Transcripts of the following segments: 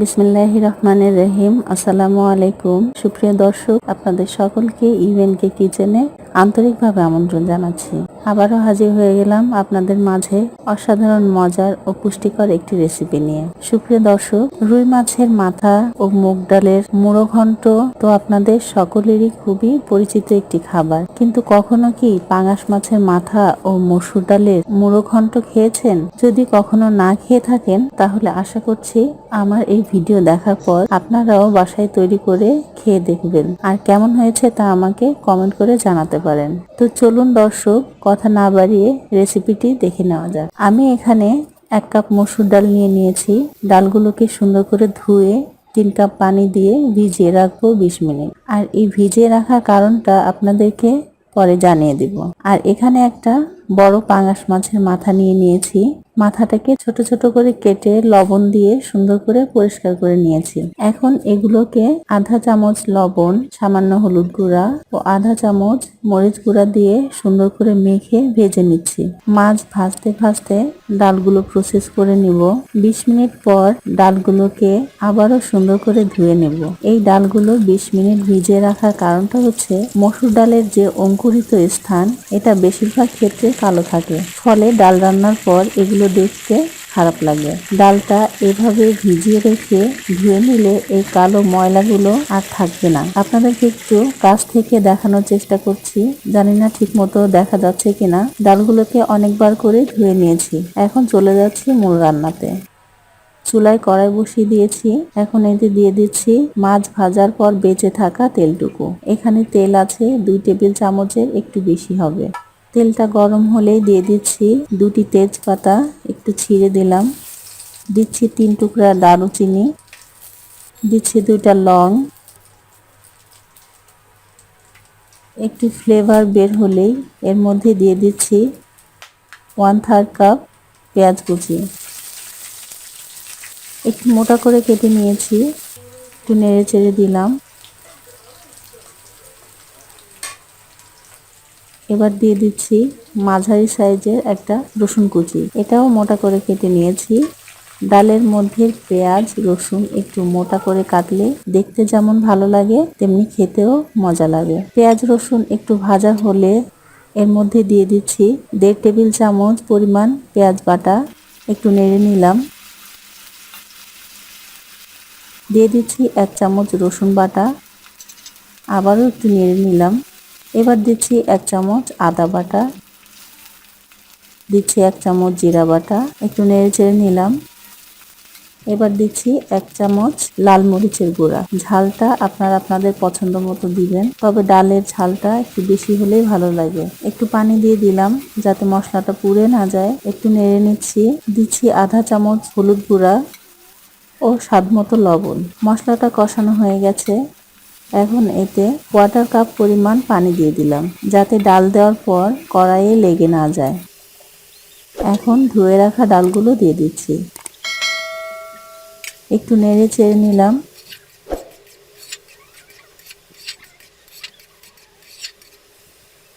বিসমিল্লাহ রহমানের রহিম আসসালামু আলাইকুম। সুপ্রিয় দর্শক আপনাদের সকলকে ইভেনকে কিচেনে আন্তরিকভাবে আমন্ত্রণ জানাচ্ছি। আবারও হাজির হয়ে গেলাম আপনাদের মাঝে অসাধারণ মজার ও পুষ্টিকর একটি রেসিপি নিয়ে। সুপ্রিয় দর্শক, রুই মাছের মাথা ও মুগ ডালের মুড়ো ঘন্ট তো আপনাদের সকলেরই খুবই পরিচিত একটি খাবার। কিন্তু কখনো কি পাঙাশ মাছের মাথা ও মসুর ডালের মুড়ো ঘন্ট খেয়েছেন? যদি কখনো না খেয়ে থাকেন, তাহলে আশা করছি আমার এই ভিডিও দেখার পর আপনারাও বাসায় তৈরি করে খেয়ে দেখবেন। আর কেমন হয়েছে তা আমাকে কমেন্ট করে জানাতে পারেন। তো চলুন দর্শক, কথা না বাড়িয়ে রেসিপিটি দেখে নেওয়া যাক। আমি এখানে এক কাপ মসুর ডাল নিয়ে নিয়েছি। ডালগুলোকে সুন্দর করে ধুয়ে তিন কাপ পানি দিয়ে ভিজিয়ে রাখব বিশ মিনিট। আর এই ভিজিয়ে রাখার কারণটা আপনাদেরকে পরে জানিয়ে দিব। আর এখানে একটা বড় পাঙাশ মাছের মাথা নিয়ে নিয়েছি। মাথাটাকে ছোট ছোট করে কেটে লবণ দিয়ে সুন্দর করে পরিষ্কার করে নিয়েছি। এখন এগুলোকে আধা চামচ লবণ, সামান্য হলুদ গুঁড়া ও আধা চামচ মরিচ গুঁড়া দিয়ে সুন্দর করে মেখে ভেজে নিচ্ছি। মাছ ভাজতে ভাজতে ডালগুলো প্রসেস করে নিব। ২০ মিনিট পর ডালগুলোকে আবারও সুন্দর করে ধুয়ে নেব। এই ডালগুলো ২০ মিনিট ভিজিয়ে রাখার কারণটা হচ্ছে মসুর ডালের যে অঙ্কুরিত স্থান, এটা বেশিরভাগ ক্ষেত্রে কালো থাকে। ফলে ডাল রান্নার পর এগুলো দেখতে খারাপ লাগে। ডালটা এভাবে ভিজিয়ে রেখে ধুয়ে নিলে এই কালো ময়লাগুলো আর থাকবে না। আপনাদেরকে একটু কাছ থেকে দেখানোর চেষ্টা করছি। জানি না ঠিক মতো দেখা যাচ্ছে কিনা। ডালগুলোকে অনেকবার করে ধুয়ে নিয়েছি। এখন চলে যাচ্ছি মূল রান্নাতে। চুলায় কড়াই বসিয়ে দিয়েছি। এখন এতে দিয়ে দিচ্ছি মাছ ভাজার পর বেঁচে থাকা তেলটুকু। এখানে তেল আছে দুই টেবিল চামচের, একটু বেশি হবে। তেলটা গরম হলেই দিয়ে দিচ্ছি দুটি তেজপাতা, একটু ছিঁড়ে দিলাম। দিচ্ছি তিন টুকরা দারুচিনি, দিচ্ছি দুইটা লং। একটু ফ্লেভার বের হলেই এর মধ্যে দিয়ে দিচ্ছি ওয়ান থার্ড কাপ পেঁয়াজ কুচি। একটু মোটা করে কেটে নিয়েছি, একটু নেড়ে চেড়ে দিলাম। এবার দিয়ে দিচ্ছি মাঝারি সাইজের একটা রসুন কুচি। এটাও মোটা করে কেটে নিয়েছি। ডালের মধ্যে পেঁয়াজ, রসুন একটু মোটা করে কাটলে দেখতে যেমন ভালো লাগে, তেমনি খেতেও মজা লাগে। পেঁয়াজ, রসুন একটু ভাজা হলে এর মধ্যে দিয়ে দিচ্ছি দেড় টেবিল চামচ পরিমাণ পেঁয়াজ বাটা। একটু নেড়ে নিলাম। দিয়ে দিচ্ছি এক চামচ রসুন বাটা। আবারও একটু নেড়ে নিলাম। এবার দিচ্ছি এক চামচ আদা বাটা। দিচ্ছি এক চামচ জিরা বাটা। একটু নেড়ে চেড়ে নিলাম। এবার দিচ্ছি এক চামচ লাল মরিচের গুঁড়া। ঝালটা আপনারা আপনাদের পছন্দ মতো দিবেন, তবে ডালের ঝালটা একটু বেশি হলেই ভালো লাগে। একটু পানি দিয়ে দিলাম যাতে মশলাটা পুড়ে না যায়। একটু নেড়ে নিচ্ছি। দিচ্ছি আধা চামচ হলুদ গুঁড়া ও স্বাদ মতো লবণ। মশলাটা কষানো হয়ে গেছে। এখন এতে কোয়ার্টার কাপ পরিমাণ পানি দিয়ে দিলাম, যাতে ডাল দেওয়ার পর কড়াইয়ে লেগে না যায়। এখন ধুয়ে রাখা ডালগুলো দিয়ে দিচ্ছি। একটু নেড়ে চেড়ে নিলাম।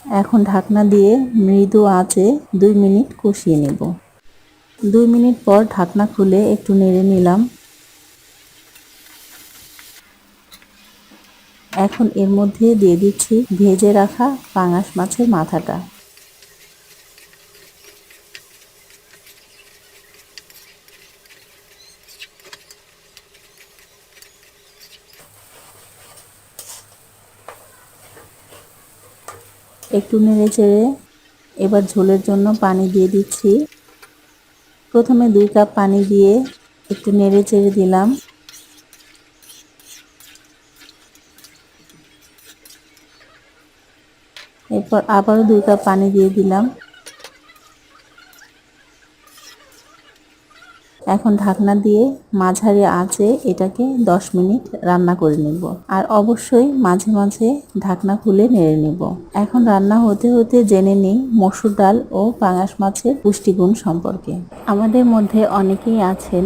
এখন ঢাকনা দিয়ে মৃদু আঁচে দুই মিনিট কষিয়ে নেব। দুই মিনিট পর ঢাকনা খুলে একটু নেড়ে নিলাম। এখন এর মধ্যে দিয়ে দিচ্ছি ভেজে রাখা পাঙাশ মাছের মাথাটা। একটু নেড়ে চেড়ে এবার ঝোলের জন্য পানি দিয়ে দিচ্ছি। প্রথমে দুই কাপ পানি দিয়ে একটু নেড়ে চেড়ে দিলাম। এরপর আবারও দুই কাপ পানি দিয়ে দিলাম। এখন ঢাকনা দিয়ে মাঝারি আঁচে এটাকে 10 মিনিট রান্না করে নেব। আর অবশ্যই মাঝে মাঝে ঢাকনা খুলে নেড়ে নেব। এখন রান্না হতে হতে জেনে নিই মসুর ডাল ও পাঙাশ মাছের পুষ্টিগুণ সম্পর্কে। আমাদের মধ্যে অনেকেই আছেন,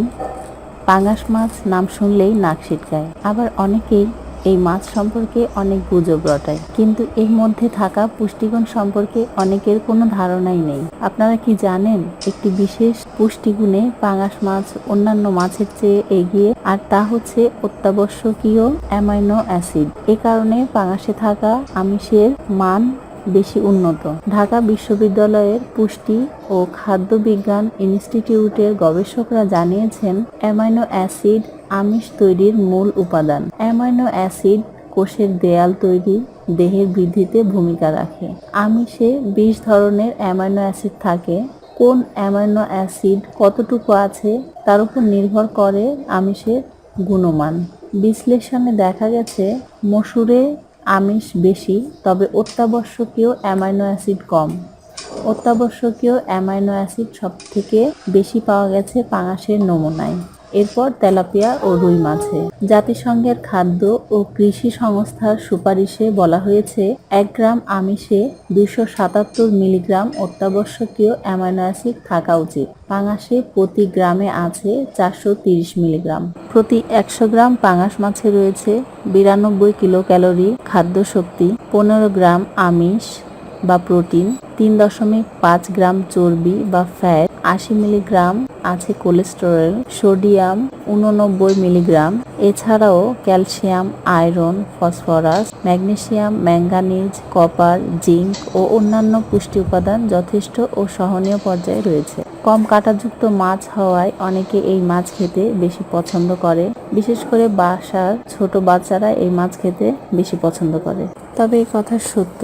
পাঙাশ মাছ নাম শুনলেই নাক ছিটকায়। আবার অনেকেই এই মাছ সম্পর্কে অনেক গুজব রটায়। কিন্তু এর মধ্যে থাকা পুষ্টিগুণ সম্পর্কে অনেকের কোনো ধারণাই নেই। আপনারা কি জানেন, একটি বিশেষ পুষ্টিগুণে পাঙাশ মাছ অন্যান্য মাছের চেয়ে এগিয়ে, আর তা হচ্ছে অত্যাবশ্যকীয় অ্যামাইনো অ্যাসিড। এ কারণে পাঙাশে থাকা আমিষের মান বেশি উন্নত। ঢাকা বিশ্ববিদ্যালয়ের পুষ্টি ও খাদ্য বিজ্ঞান ইনস্টিটিউটের গবেষকরা জানিয়েছেন, অ্যামাইনো অ্যাসিড আমিষ তৈরির মূল উপাদান। অ্যামাইনো অ্যাসিড কোষের দেয়াল তৈরি দেহের বৃদ্ধিতে ভূমিকা রাখে। আমিষে বিশ ধরনের অ্যামাইনো অ্যাসিড থাকে। কোন অ্যামাইনো অ্যাসিড কতটুকু আছে তার উপর নির্ভর করে আমিষের গুণমান। বিশ্লেষণে দেখা গেছে, মসুরে আমিষ বেশি, তবে অত্যাবশ্যকীয় অ্যামাইনো অ্যাসিড কম। অত্যাবশ্যকীয় অ্যামাইনো অ্যাসিড সব থেকে বেশি পাওয়া গেছে পাঙাশের নমুনায়। এরপর তেলাপিয়া ও রুই মাছে জাতিসংঘের খাদ্য ও কৃষি সংস্থার সুপারিশে বলা হয়েছে, এক গ্রাম আমিষে দুইশো সাতাত্তর মিলিগ্রাম অত্যাবশ্যকীয় অ্যামাইনো অ্যাসিড থাকা উচিত। পাঙাশে প্রতি গ্রামে আছে চারশো তিরিশ মিলিগ্রাম। প্রতি একশো গ্রাম পাঙাশ মাছে রয়েছে বিরানব্বই কিলো ক্যালোরি খাদ্য শক্তি পনেরো গ্রাম আমিষ বা প্রোটিন, তিন দশমিক পাঁচ গ্রাম চর্বি বা ফ্যাট, আশি মিলিগ্রাম আছে কোলেস্টেরল, সোডিয়াম উননব্বই মিলিগ্রাম। এছাড়াও calcium, iron, phosphorus, magnesium, manganese, copper, zinc ও অন্যান্য পুষ্টি উপাদান যথেষ্ট ও সহনীয় পর্যায়ে রয়েছে। কম কাটাযুক্ত মাছ হওয়ায় অনেকে এই মাছ খেতে বেশি পছন্দ করে। বিশেষ করে বাসার ছোট বাচ্চারা এই মাছ খেতে বেশি পছন্দ করে। তবে এই কথা সত্য।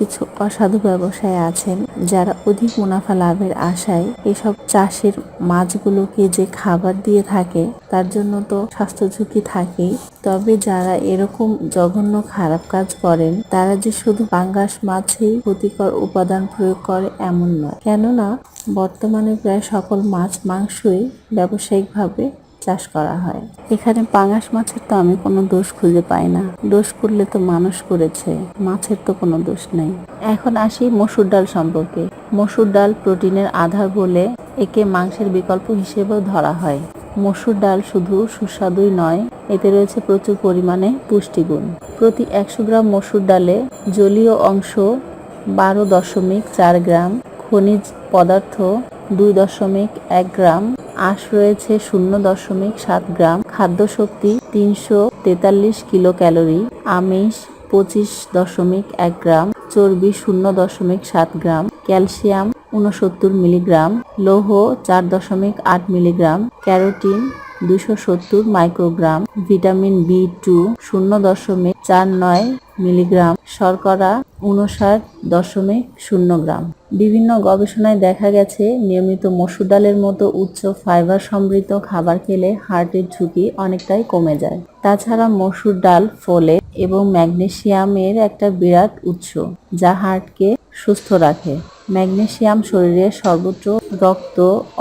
কিছু অসাধু ব্যবসায়ী আছেন যারা অধিক মুনাফা লাভের আশায় এসব চাষের মাছগুলোকে যে খাবার দিয়ে থাকে, তার জন্য তো স্বাস্থ্য ঝুঁকি থাকেই। তবে যারা এরকম জঘন্য খারাপ কাজ করেন, তারা যে শুধু পাঙ্গাস মাছেই ক্ষতিকর উপাদান প্রয়োগ করে এমন নয়। কেননা, বর্তমানে প্রায় সকল মাছ, মাংসই ব্যবসায়িকভাবে চাষ করা হয়। এখানে পাঙাশ মাছের তো আমি কোনো দোষ খুঁজে পাই না। দোষ করলে তো মানুষ করেছে, মাছের তো কোনো দোষ নেই। এখন আসি মসুর ডাল সম্পর্কে। মসুর ডাল প্রোটিনের আধার বলে একে মাংসের বিকল্প হিসেবেও ধরা হয়। মসুর ডাল শুধু সুস্বাদুই নয়, এতে রয়েছে প্রচুর পরিমাণে পুষ্টিগুণ। প্রতি একশো গ্রাম মসুর ডালে জলীয় অংশ বারো দশমিক চার গ্রাম, খনিজ পদার্থ দুই দশমিক এক গ্রাম আঁশ রয়েছে শূন্য দশমিক সাত গ্রাম। খাদ্য শক্তি তিনশো তেতাল্লিশ কিলো ক্যালোরি আমিষ পঁচিশ দশমিক এক গ্রাম। চর্বি শূন্য দশমিক সাত গ্রাম। ক্যালসিয়াম উনসত্তর মিলিগ্রাম। লৌহ চার দশমিক আট মিলিগ্রাম। ক্যারোটিন দুশো সত্তর মাইক্রোগ্রাম ভিটামিন বি টু, শূন্য দশমিক চার নয় মিলিগ্রাম, শর্করা উনষাট দশমিক শূন্য গ্রাম। বিভিন্ন গবেষণায় দেখা গেছে, নিয়মিত মসুর ডালের মতো উচ্চ ফাইবার সমৃদ্ধ খাবার খেলে হার্টের ঝুঁকি অনেকটাই কমে যায়। তাছাড়া মসুর ডাল ফলে এবং ম্যাগনেসিয়ামের একটা বিরাট উৎস, যা হার্টকে সুস্থ রাখে। ম্যাগনেসিয়াম শরীরে সর্বোচ্চ রক্ত,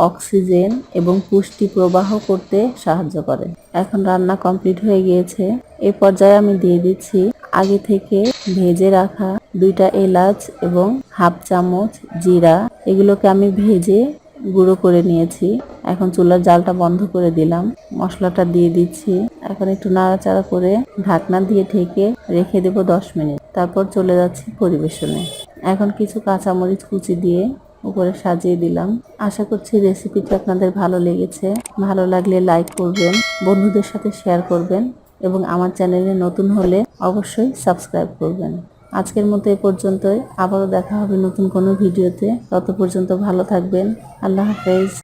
অক্সিজেন এবং পুষ্টি প্রবাহ করতে সাহায্য করে। এখন রান্না কমপ্লিট হয়ে গিয়েছে। এ পর্যায়ে আমি দিয়ে দিচ্ছি আগে থেকে ভেজে রাখা দুইটা এলাচ এবং হাফ চামচ জিরা। এগুলোকে আমি ভেজে গুঁড়ো করে নিয়েছি। এখন চুলার জালটা বন্ধ করে দিলাম। মশলাটা দিয়ে দিচ্ছি। এখন একটু নাড়াচাড়া করে ঢাকনা দিয়ে ঢেকে রেখে দেব দশ মিনিট। তারপর চলে যাচ্ছি পরিবেশনে। এখন কিছু কাঁচামরিচ কুচি দিয়ে উপরে সাজিয়ে দিলাম। আশা করছি রেসিপিটি আপনাদের ভালো লেগেছে। ভালো লাগলে লাইক করবেন, বন্ধুদের সাথে শেয়ার করবেন এবং আমার চ্যানেলে নতুন হলে অবশ্যই সাবস্ক্রাইব করবেন। আজকের মতো এ পর্যন্তই। আবারও দেখা হবে নতুন কোনো ভিডিওতে তত পর্যন্ত ভালো থাকবেন। আল্লাহ হাফেজ।